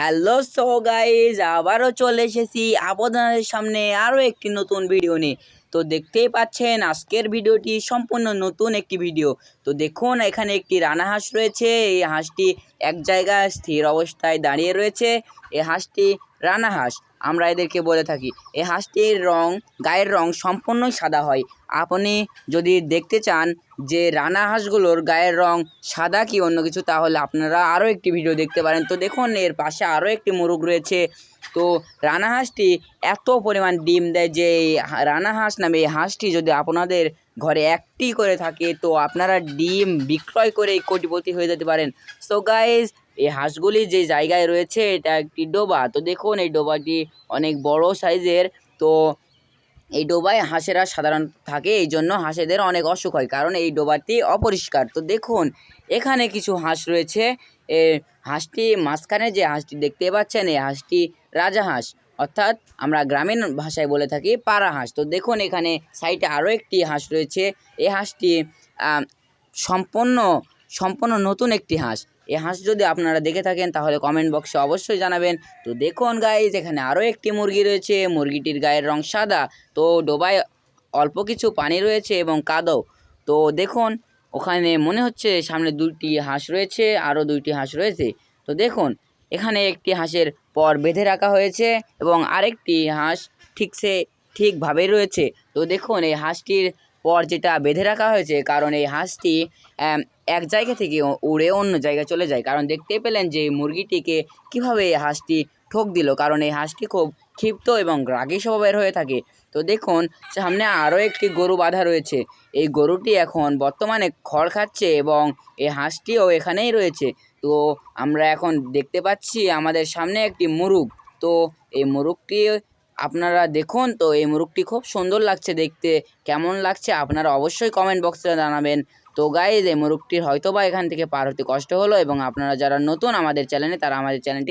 Hello so guys আবারও চলে এসেছি আপনাদের সামনে আরও একটি নতুন ভিডিও নিয়ে। তো দেখতেই পাচ্ছেন আজকের ভিডিওটি সম্পূর্ণ নতুন একটি ভিডিও। তো দেখুন, এখানে একটি রানা হাঁস রয়েছে। এই হাঁসটি এক জায়গায় স্থির অবস্থায় দাঁড়িয়ে রয়েছে। এই হাঁসটি রানা হাঁস আমরা এদেরকে বলে থাকি এই হাঁসটির রং, গায়ের রং সম্পূর্ণই সাদা হয়। আপনি যদি দেখতে চান যে রানা হাঁসগুলোর গায়ের রং সাদা কি অন্য কিছু, তাহলে আপনারা আরও একটি ভিডিও দেখতে পারেন। তো দেখুন, এর পাশে আরও একটি মোরগ রয়েছে। তো রানা হাঁসটি এত পরিমাণ ডিম দেয় যে রানা হাঁস নামে এই হাঁসটি যদি আপনাদের ঘরে একটি করে থাকে, তো আপনারা ডিম বিক্রয় করে কোটিপতি হয়ে যেতে পারেন। সো গাইজ এই হাঁসগুলি যে জায়গায় রয়েছে, এটা একটি ডোবা। তো দেখুন, এই ডোবাটি অনেক বড় সাইজের। তো এই ডোবায় হাঁসেরা সাধারণ থাকে, এই জন্য হাঁসেদের অনেক অসুখ হয়, কারণ এই ডোবাটি অপরিষ্কার। তো দেখুন, এখানে কিছু হাঁস রয়েছে। এ হাঁসটি মাঝখানে যে হাঁসটি দেখতে পাচ্ছেন, এই হাঁসটি রাজা হাঁস। অর্থাৎ আমরা গ্রামীণ ভাষায় বলে থাকি পাড়া হাঁস। তো দেখুন এখানে সাইডে আরও একটি হাঁস রয়েছে। এই হাঁসটি সম্পূর্ণ সম্পূর্ণ নতুন একটি হাঁস। এই হাঁস যদি আপনারা দেখে থাকেন তাহলে কমেন্ট বক্সে অবশ্যই জানাবেন। তো দেখুন গাইজ এখানে আরও একটি মুরগি রয়েছে। মুরগিটির গায়ের রং সাদা। তো ডোবায় অল্প কিছু পানি রয়েছে এবং কাদো। তো দেখুন, ওখানে মনে হচ্ছে সামনে দুটি হাঁস রয়েছে, আরও দুইটি হাঁস রয়েছে। তো দেখুন এখানে একটি হাঁসের পর বেঁধে রাখা হয়েছে এবং আরেকটি হাঁস ঠিক সে ঠিকভাবে রয়েছে। তো দেখুন, এই হাঁসটির পর যেটা বেঁধে রাখা হয়েছে, কারণ এই হাঁসটি এক জায়গা থেকে উড়ে অন্য জায়গায় চলে যায়। কারণ দেখতে পেলেন যে মুরগিটিকে কীভাবে এই হাঁসটি ঠোক দিল, কারণ এই হাঁসটি খুব ক্ষিপ্ত এবং রাগী স্বভাবের হয়ে থাকে। তো দেখুন, সামনে আরও একটি গরু বাঁধা রয়েছে। এই গরুটি এখন বর্তমানে খড় খাচ্ছে এবং এই হাঁসটিও এখানেই রয়েছে। তো আমরা এখন দেখতে পাচ্ছি আমাদের সামনে একটি মুরুগ। তো এই মুরুগটি আপনারা দেখুন, তো এই মুরুগটি খুব সুন্দর লাগছে দেখতে। কেমন লাগছে আপনারা অবশ্যই কমেন্ট বক্সে জানাবেন। তো গাইজ এই মুরুগটির হয়তো বা এখান থেকে পার হতে কষ্ট হলো এবং আপনারা যারা নতুন আমাদের চ্যানেলে তারা আমাদের চ্যানেলটি